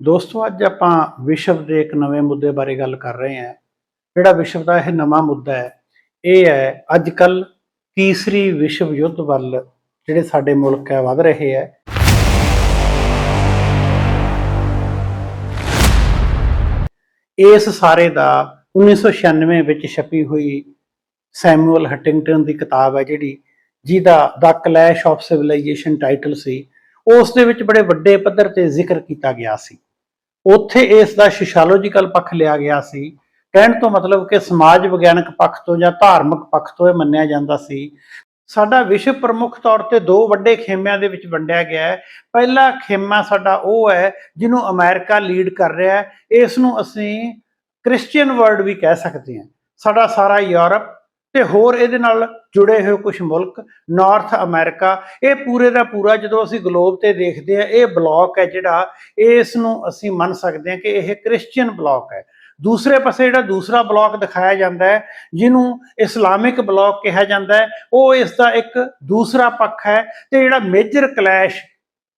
ਦੋਸਤੋ, ਅੱਜ ਆਪਾਂ ਵਿਸ਼ਵ ਦੇ ਇੱਕ ਨਵੇਂ ਮੁੱਦੇ ਬਾਰੇ ਗੱਲ ਕਰ ਰਹੇ ਹਾਂ। ਜਿਹੜਾ ਵਿਸ਼ਵ ਦਾ ਇਹ ਨਵਾਂ ਮੁੱਦਾ ਹੈ, ਇਹ ਹੈ ਅੱਜ ਕੱਲ ਤੀਸਰੀ ਵਿਸ਼ਵ ਯੁੱਧ ਵੱਲ ਜਿਹੜੇ ਸਾਡੇ ਮੁਲਕ ਹੈ, ਵੱਧ ਰਹੇ ਹੈ। ਇਸ ਸਾਰੇ ਦਾ 1996 ਵਿੱਚ ਛਪੀ ਹੋਈ ਸੈਮੂਅਲ ਹਟਿੰਗਟਨ ਦੀ ਕਿਤਾਬ ਹੈ ਜਿਹੜੀ, ਜਿਹਦਾ ਦਾ ਕਲੈਸ਼ ਆਫ ਸਿਵਲਾਈਜੇਸ਼ਨ ਟਾਈਟਲ ਸੀ, ਉਸ ਦੇ ਵਿੱਚ ਬੜੇ ਵੱਡੇ ਪੱਧਰ ਤੇ ਜ਼ਿਕਰ ਕੀਤਾ ਗਿਆ ਸੀ। ਉੱਥੇ ਇਸ ਦਾ ਸੋਸ਼ੀਓਲੋਜੀਕਲ ਪੱਖ ਲਿਆ ਗਿਆ ਸੀ। ਕਹਿਣ ਤੋਂ ਮਤਲਬ ਕਿ ਸਮਾਜ ਵਿਗਿਆਨਕ ਪੱਖ ਤੋਂ ਜਾਂ ਧਾਰਮਿਕ ਪੱਖ ਤੋਂ ਇਹ ਮੰਨਿਆ ਜਾਂਦਾ ਸੀ। ਸਾਡਾ ਵਿਸ਼ਵ ਪ੍ਰਮੁੱਖ ਤੌਰ ਤੇ ਦੋ ਵੱਡੇ ਖੇਮਿਆਂ ਦੇ ਵਿੱਚ ਵੰਡਿਆ ਗਿਆ ਹੈ। ਪਹਿਲਾ ਖੇਮਾ ਸਾਡਾ ਉਹ ਹੈ ਜਿਹਨੂੰ ਅਮਰੀਕਾ ਲੀਡ ਕਰ ਰਿਹਾ ਹੈ। ਇਸ ਨੂੰ ਅਸੀਂ ਕ੍ਰਿਸਚੀਅਨ ਵਰਲਡ ਵੀ ਕਹਿ ਸਕਦੇ ਹਾਂ। ਸਾਡਾ ਸਾਰਾ ਯੂਰਪ ਤੇ ਹੋਰ ਇਹਦੇ ਨਾਲ ਜੁੜੇ ਹੋਏ ਕੁਝ ਮੁਲਕ ਨਾਰਥ ਅਮਰੀਕਾ ਇਹ ਪੂਰੇ ਦਾ ਪੂਰਾ ਜਦੋਂ ਅਸੀਂ ਗਲੋਬ ਤੇ ਦੇਖਦੇ ਹਾਂ, ਇਹ ਬਲੌਕ ਹੈ ਜਿਹੜਾ ਇਸ ਨੂੰ ਅਸੀਂ ਮੰਨ ਸਕਦੇ ਹਾਂ ਕਿ ਇਹ ਕ੍ਰਿਸਚੀਅਨ ਬਲੌਕ ਹੈ। ਦੂਸਰੇ ਪਾਸੇ ਜਿਹੜਾ ਦੂਸਰਾ ਬਲੌਕ ਦਿਖਾਇਆ ਜਾਂਦਾ ਹੈ, ਜਿਹਨੂੰ ਇਸਲਾਮਿਕ ਬਲੌਕ ਕਿਹਾ ਜਾਂਦਾ ਹੈ, ਉਹ ਇਸ ਦਾ ਇੱਕ ਦੂਸਰਾ ਪੱਖ ਹੈ ਤੇ ਜਿਹੜਾ ਮੇਜਰ ਕਲੈਸ਼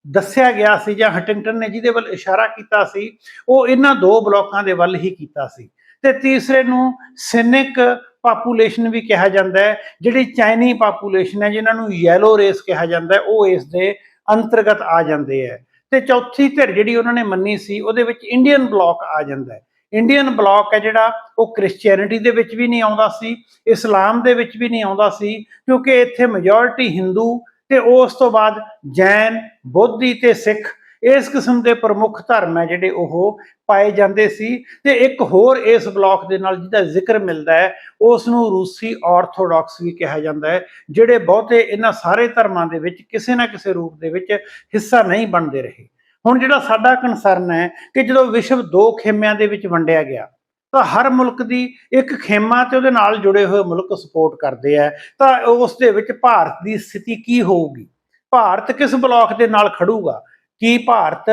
ਦੱਸਿਆ ਗਿਆ ਸੀ ਜਾਂ ਹਟਿੰਗਟਨ ਨੇ ਜਿਹਦੇ ਵੱਲ ਇਸ਼ਾਰਾ ਕੀਤਾ ਸੀ, ਉਹ ਇਹਨਾਂ ਦੋ ਬਲੌਕਾਂ ਦੇ ਵੱਲ ਹੀ ਕੀਤਾ ਸੀ। ਤੇ ਤੀਸਰੇ ਨੂੰ ਸਿਨਿਕ ਪਾਪੂਲੇਸ਼ਨ ਵੀ ਕਿਹਾ ਜਾਂਦਾ ਹੈ। ਜਿਹੜੀ ਚਾਈਨੀ ਪਾਪੂਲੇਸ਼ਨ ਹੈ, ਜਿਨ੍ਹਾਂ ਨੂੰ ਯੈਲੋ ਰੇਸ ਕਿਹਾ ਜਾਂਦਾ ਹੈ, ਉਹ ਇਸ ਦੇ ਅੰਤਰਗਤ ਆ ਜਾਂਦੇ ਹੈ। ਤੇ ਚੌਥੀ ਧਿਰ ਜਿਹੜੀ ਉਹਨਾਂ ਨੇ ਮੰਨੀ ਸੀ, ਉਹਦੇ ਵਿੱਚ ਇੰਡੀਅਨ ਬਲੌਕ ਆ ਜਾਂਦਾ ਹੈ। ਇੰਡੀਅਨ ਬਲੌਕ ਹੈ ਜਿਹੜਾ, ਉਹ ਕ੍ਰਿਸਚੀਅਨਿਟੀ ਦੇ ਵਿੱਚ ਵੀ ਨਹੀਂ ਆਉਂਦਾ ਸੀ ਇਸਲਾਮ ਦੇ ਵਿੱਚ ਵੀ ਨਹੀਂ ਆਉਂਦਾ ਸੀ, ਕਿਉਂਕਿ ਇੱਥੇ ਮੈਜੋਰਿਟੀ ਹਿੰਦੂ ਤੇ ਉਸ ਤੋਂ ਬਾਅਦ ਜੈਨ ਬੋਧੀ ਤੇ ਸਿੱਖ ਇਸ ਕਿਸਮ ਦੇ ਪ੍ਰਮੁੱਖ ਧਰਮ ਹੈ ਜਿਹੜੇ ਉਹ ਪਾਏ ਜਾਂਦੇ ਸੀ ਤੇ ਇੱਕ ਹੋਰ ਇਸ ਬਲਾਕ ਦੇ ਨਾਲ ਜਿਹਦਾ ਜ਼ਿਕਰ ਮਿਲਦਾ ਹੈ ਉਸ ਨੂੰ ਰੂਸੀ ਆਰਥੋਡਾਕਸ ਵੀ ਕਿਹਾ ਜਾਂਦਾ ਹੈ, ਜਿਹੜੇ ਬਹੁਤੇ ਇਹਨਾਂ ਸਾਰੇ ਧਰਮਾਂ ਦੇ ਵਿੱਚ ਕਿਸੇ ਨਾ ਕਿਸੇ ਰੂਪ ਦੇ ਵਿੱਚ ਹਿੱਸਾ ਨਹੀਂ ਬਣਦੇ ਰਹੇ। ਹੁਣ ਜਿਹੜਾ ਸਾਡਾ ਕਨਸਰਨ ਹੈ ਕਿ ਜਦੋਂ ਵਿਸ਼ਵ ਦੋ ਖੇਮਿਆਂ ਦੇ ਵਿੱਚ ਵੰਡਿਆ ਗਿਆ, ਤਾਂ ਹਰ ਮੁਲਕ ਦੀ ਇੱਕ ਖੇਮਾ ਤੇ ਉਹਦੇ ਨਾਲ ਜੁੜੇ ਹੋਏ ਮੁਲਕ ਸਪੋਰਟ ਕਰਦੇ ਆ, ਤਾਂ ਉਸ ਦੇ ਵਿੱਚ ਭਾਰਤ ਦੀ ਸਥਿਤੀ ਕੀ ਹੋਊਗੀ? ਭਾਰਤ ਕਿਸ ਬਲਾਕ ਦੇ ਨਾਲ ਖੜੂਗਾ? ਕੀ ਭਾਰਤ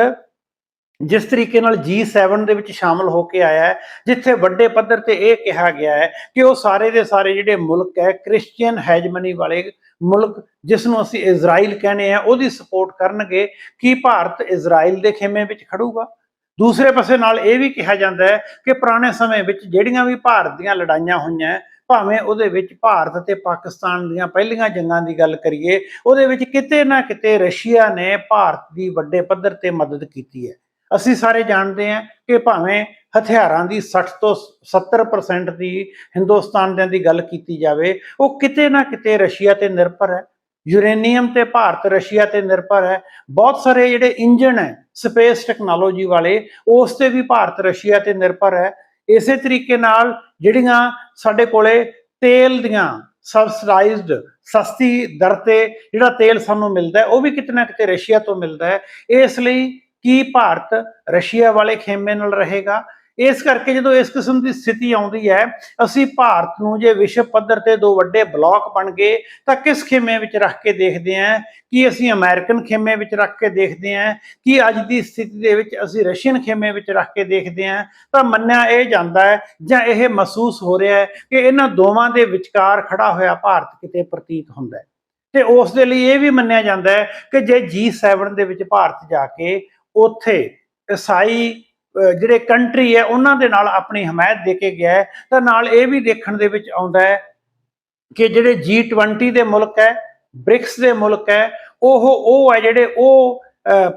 ਜਿਸ ਤਰੀਕੇ ਨਾਲ G7 ਦੇ ਵਿੱਚ ਸ਼ਾਮਲ ਹੋ ਕੇ ਆਇਆ ਹੈ, ਜਿੱਥੇ ਵੱਡੇ ਪੱਧਰ ਤੇ ਇਹ ਕਿਹਾ ਗਿਆ ਹੈ ਕਿ ਉਹ ਸਾਰੇ ਦੇ ਸਾਰੇ ਜਿਹੜੇ ਮੁਲਕ ਹੈ ਕ੍ਰਿਸਚੀਅਨ ਹੈਜਮਨੀ ਵਾਲੇ ਮੁਲਕ ਜਿਸ ਨੂੰ ਅਸੀਂ ਇਜ਼ਰਾਈਲ ਕਹਿੰਦੇ ਆ ਉਹਦੀ ਸਪੋਰਟ ਕਰਨਗੇ। ਕਿ ਭਾਰਤ ਇਜ਼ਰਾਈਲ ਦੇ ਖੇਮੇ ਵਿੱਚ ਖੜੂਗਾ? ਦੂਸਰੇ ਪਾਸੇ ਨਾਲ ਇਹ ਵੀ ਕਿਹਾ ਜਾਂਦਾ ਹੈ ਕਿ ਪੁਰਾਣੇ ਸਮੇਂ ਵਿੱਚ ਜਿਹੜੀਆਂ ਵੀ ਭਾਰਤ ਦੀਆਂ ਲੜਾਈਆਂ ਹੋਈਆਂ ਭਾਵੇਂ ਉਹਦੇ ਵਿੱਚ ਭਾਰਤ ਤੇ ਪਾਕਿਸਤਾਨ ਦੀਆਂ ਪਹਿਲੀਆਂ ਜੰਗਾਂ ਦੀ ਗੱਲ ਕਰੀਏ, ਉਹਦੇ ਵਿੱਚ ਕਿਤੇ ਨਾ ਕਿਤੇ ਰਸ਼ੀਆ ਨੇ ਭਾਰਤ ਦੀ ਵੱਡੇ ਪੱਧਰ ਤੇ ਮਦਦ ਕੀਤੀ ਹੈ। ਅਸੀਂ ਸਾਰੇ ਜਾਣਦੇ ਹਾਂ ਕਿ ਭਾਵੇਂ ਹਥਿਆਰਾਂ ਦੀ 60 ਤੋਂ 70% ਦੀ ਹਿੰਦੁਸਤਾਨ ਦੇ ਦੀ ਗੱਲ ਕੀਤੀ ਜਾਵੇ, ਉਹ ਕਿਤੇ ਨਾ ਕਿਤੇ ਰਸ਼ੀਆ ਤੇ ਨਿਰਭਰ ਹੈ। ਯੂਰੇਨੀਅਮ ਤੇ ਭਾਰਤ ਰਸ਼ੀਆ ਤੇ ਨਿਰਭਰ ਹੈ। ਬਹੁਤ ਸਾਰੇ ਜਿਹੜੇ ਇੰਜਨ ਹੈ, ਸਪੇਸ ਟੈਕਨੋਲੋਜੀ ਵਾਲੇ, ਉਸ ਤੇ ਵੀ ਭਾਰਤ ਰਸ਼ੀਆ ਤੇ ਨਿਰਭਰ ਹੈ। ਇਸੇ ਤਰੀਕੇ ਨਾਲ ਜਿਹੜੀਆਂ ਸਾਡੇ ਕੋਲੇ ਤੇਲ ਦੀਆਂ ਸਬਸਿਡਾਈਜ਼ਡ ਸਸਤੀ ਦਰ ਤੇ ਜਿਹੜਾ ਤੇਲ ਸਾਨੂੰ ਮਿਲਦਾ ਉਹ ਵੀ ਕਿਤੇ ਨਾ ਕਿਤੇ ਰਸ਼ੀਆ ਤੋਂ ਮਿਲਦਾ ਹੈ, ਇਸ ਲਈ ਕੀ ਭਾਰਤ ਰਸ਼ੀਆ ਵਾਲੇ ਖੇਮੇ ਨਾਲ ਰਹੇਗਾ? ਇਸ ਕਰਕੇ ਜਦੋਂ ਇਸ ਕਿਸਮ ਦੀ ਸਥਿਤੀ ਆਉਂਦੀ ਹੈ, ਅਸੀਂ ਭਾਰਤ ਨੂੰ ਜੇ ਵਿਸ਼ਵ ਪੱਧਰ ਤੇ ਦੋ ਵੱਡੇ ਬਲਾਕ ਬਣ ਗਏ, ਤਾਂ ਕਿਸ ਖੇਮੇ ਵਿੱਚ ਰੱਖ ਕੇ ਦੇਖਦੇ ਹਾਂ? ਕਿ ਅਸੀਂ ਅਮਰੀਕਨ ਖੇਮੇ ਵਿੱਚ ਰੱਖ ਕੇ ਦੇਖਦੇ ਹਾਂ? ਕਿ ਅੱਜ ਦੀ ਸਥਿਤੀ ਦੇ ਵਿੱਚ ਅਸੀਂ ਰਸ਼ੀਅਨ ਖੇਮੇ ਵਿੱਚ ਰੱਖ ਕੇ ਦੇਖਦੇ ਹਾਂ? ਤਾਂ ਮੰਨਿਆ ਇਹ ਜਾਂਦਾ ਹੈ, ਜਾਂ ਇਹ ਮਹਿਸੂਸ ਹੋ ਰਿਹਾ ਹੈ ਕਿ ਇਹਨਾਂ ਦੋਵਾਂ ਦੇ ਵਿਚਕਾਰ ਖੜਾ ਹੋਇਆ ਭਾਰਤ ਕਿਤੇ ਪ੍ਰਤੀਤ ਹੁੰਦਾ ਹੈ? ਤੇ ਉਸ ਦੇ ਲਈ ਇਹ ਵੀ ਮੰਨਿਆ ਜਾਂਦਾ ਹੈ ਕਿ ਜੇ G7 ਦੇ ਵਿੱਚ ਭਾਰਤ ਜਾ ਕੇ ਉੱਥੇ ਈਸਾਈ ਜਿਹੜੇ ਕੰਟਰੀ ਹੈ, ਉਹਨਾਂ ਦੇ ਨਾਲ ਆਪਣੀ ਹਮਾਇਤ ਦੇ ਕੇ ਗਿਆ ਹੈ, ਤਾਂ ਨਾਲ ਇਹ ਵੀ ਦੇਖਣ ਦੇ ਵਿੱਚ ਆਉਂਦਾ ਹੈ ਕਿ ਜਿਹੜੇ G20 ਦੇ ਮੁਲਕ ਹੈ, ਬ੍ਰਿਕਸ ਦੇ ਮੁਲਕ ਹੈ, ਉਹ ਉਹ ਹੈ ਜਿਹੜੇ ਉਹ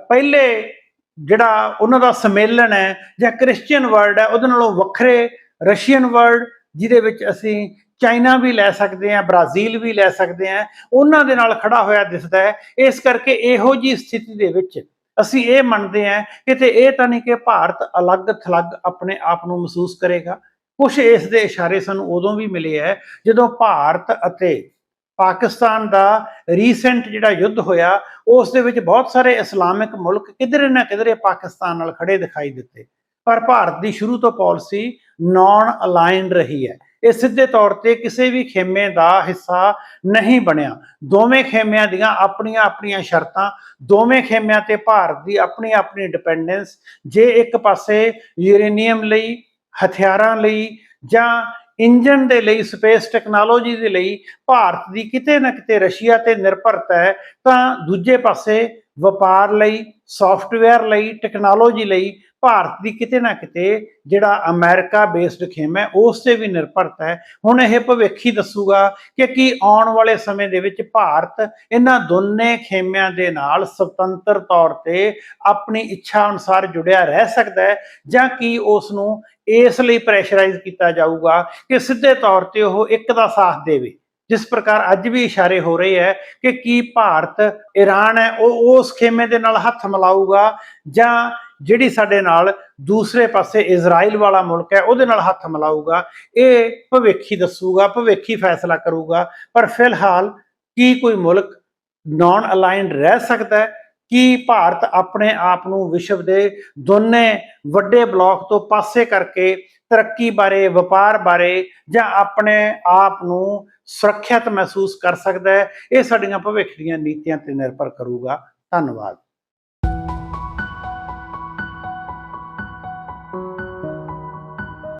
ਪਹਿਲੇ ਜਿਹੜਾ ਉਹਨਾਂ ਦਾ ਸੰਮੇਲਨ ਹੈ ਜਾਂ ਕ੍ਰਿਸਚੀਅਨ ਵਰਲਡ ਹੈ, ਉਹਦੇ ਨਾਲੋਂ ਵੱਖਰੇ ਰਸ਼ੀਅਨ ਵਰਲਡ ਜਿਹਦੇ ਵਿੱਚ ਅਸੀਂ ਚਾਈਨਾ ਵੀ ਲੈ ਸਕਦੇ ਹਾਂ ਬ੍ਰਾਜ਼ੀਲ ਵੀ ਲੈ ਸਕਦੇ ਹਾਂ, ਉਹਨਾਂ ਦੇ ਨਾਲ ਖੜਾ ਹੋਇਆ ਦਿਸਦਾ ਹੈ। ਇਸ ਕਰਕੇ ਇਹੋ ਜੀ ਸਥਿਤੀ ਦੇ ਵਿੱਚ ਅਸੀਂ ਇਹ ਮੰਨਦੇ ਹਾਂ ਕਿ ਤੇ ਇਹ ਤਾਂ ਨਹੀਂ ਕਿ ਭਾਰਤ ਅਲੱਗ ਥਲੱਗ ਆਪਣੇ ਆਪ ਨੂੰ ਮਹਿਸੂਸ ਕਰੇਗਾ। ਕੁਝ ਇਸ ਦੇ ਇਸ਼ਾਰੇ ਸਾਨੂੰ ਉਦੋਂ ਵੀ ਮਿਲੇ ਹੈ ਜਦੋਂ ਭਾਰਤ ਅਤੇ ਪਾਕਿਸਤਾਨ ਦਾ ਰੀਸੈਂਟ ਜਿਹੜਾ ਯੁੱਧ ਹੋਇਆ, ਉਸ ਦੇ ਵਿੱਚ ਬਹੁਤ ਸਾਰੇ ਇਸਲਾਮਿਕ ਮੁਲਕ ਕਿਧਰੇ ਨਾ ਕਿਧਰੇ ਪਾਕਿਸਤਾਨ ਨਾਲ ਖੜੇ ਦਿਖਾਈ ਦਿੱਤੇ। ਪਰ ਭਾਰਤ ਦੀ ਸ਼ੁਰੂ ਤੋਂ ਪਾਲਿਸੀ ਨਾਨ ਅਲਾਈਨਡ ਰਹੀ ਹੈ। ਇਹ ਸਿੱਧੇ ਤੌਰ ਤੇ ਕਿਸੇ ਵੀ ਖੇਮੇ ਦਾ ਹਿੱਸਾ ਨਹੀਂ ਬਣਿਆ। ਦੋਵੇਂ ਖੇਮਿਆਂ ਦੀਆਂ ਆਪਣੀਆਂ ਆਪਣੀਆਂ ਸ਼ਰਤਾਂ, ਦੋਵੇਂ ਖੇਮਿਆਂ ਤੇ ਭਾਰਤ ਦੀ ਆਪਣੀ ਆਪਣੀ ਡਿਪੈਂਡੈਂਸ ਜੇ ਇੱਕ ਪਾਸੇ ਯੂਰੇਨੀਅਮ ਲਈ, ਹਥਿਆਰਾਂ ਲਈ ਜਾਂ ਇੰਜਨ ਦੇ ਲਈ ਸਪੇਸ ਟੈਕਨੋਲੋਜੀ ਦੇ ਲਈ ਭਾਰਤ ਦੀ ਕਿਤੇ ਨਾ ਕਿਤੇ ਰਸ਼ੀਆ ਤੇ ਨਿਰਭਰਤਾ ਹੈ, ਤਾਂ ਦੂਜੇ ਪਾਸੇ ਵਪਾਰ ਲਈ ਸੌਫਟਵੇਅਰ ਲਈ ਟੈਕਨੋਲੋਜੀ ਲਈ ਭਾਰਤ ਦੀ ਕਿਤੇ ਨਾ ਕਿਤੇ ਜਿਹੜਾ ਅਮਰੀਕਾ ਬੇਸਡ ਖੇਮ ਹੈ, ਉਸ ਤੇ ਵੀ ਨਿਰਭਰਤ ਹੈ। ਹੁਣ ਇਹ ਭਵਿੱਖ ਹੀ ਦੱਸੂਗਾ ਕਿ ਕੀ ਆਉਣ ਵਾਲੇ ਸਮੇਂ ਦੇ ਵਿੱਚ ਭਾਰਤ ਇਹਨਾਂ ਦੋਨੇ ਖੇਮਿਆਂ ਦੇ ਨਾਲ ਸੁਤੰਤਰ ਤੌਰ ਤੇ ਆਪਣੀ ਇੱਛਾ ਅਨੁਸਾਰ ਜੁੜਿਆ ਰਹਿ ਸਕਦਾ ਹੈ ਜਾਂ ਕੀ ਉਸ ਨੂੰ ਇਸ ਲਈ ਪ੍ਰੈਸ਼ਰਾਈਜ਼ ਕੀਤਾ ਜਾਊਗਾ ਕਿ ਸਿੱਧੇ ਤੌਰ ਤੇ ਉਹ ਇੱਕ ਦਾ ਸਾਥ ਦੇਵੇ। ਜਿਸ ਪ੍ਰਕਾਰ ਅੱਜ ਵੀ ਇਸ਼ਾਰੇ ਹੋ ਰਹੇ ਹੈ ਕਿ ਕੀ ਭਾਰਤ ਈਰਾਨ ਹੈ, ਉਹ ਉਸ ਖੇਮੇ ਦੇ ਨਾਲ ਹੱਥ ਮਿਲਾਊਗਾ ਜਾਂ ਜਿਹੜੀ ਸਾਡੇ ਨਾਲ ਦੂਸਰੇ ਪਾਸੇ ਇਜ਼ਰਾਈਲ ਵਾਲਾ ਮੁਲਕ ਹੈ, ਉਹਦੇ ਨਾਲ ਹੱਥ ਮਿਲਾਊਗਾ, ਇਹ ਭਵਿੱਖੀ ਦੱਸੂਗਾ, ਭਵਿੱਖੀ ਫੈਸਲਾ ਕਰੂਗਾ। ਪਰ ਫਿਲਹਾਲ ਕੀ ਕੋਈ ਮੁਲਕ ਨਾਨ ਅਲਾਈਨਡ ਰਹਿ ਸਕਦਾ ਹੈ? ਕੀ ਭਾਰਤ ਆਪਣੇ ਆਪ ਨੂੰ ਵਿਸ਼ਵ ਦੇ ਦੋਨੇ ਵੱਡੇ ਬਲੌਕ ਤੋਂ ਪਾਸੇ ਕਰਕੇ ਤਰੱਕੀ ਬਾਰੇ, ਵਪਾਰ ਬਾਰੇ ਜਾਂ ਆਪਣੇ ਆਪ ਨੂੰ ਸੁਰੱਖਿਅਤ ਮਹਿਸੂਸ ਕਰ ਸਕਦਾ ਹੈ? ਇਹ ਸਾਡੀਆਂ ਭਵਿੱਖ ਦੀਆਂ ਨੀਤੀਆਂ ਤੇ ਨਿਰਭਰ ਕਰੂਗਾ। ਧੰਨਵਾਦ।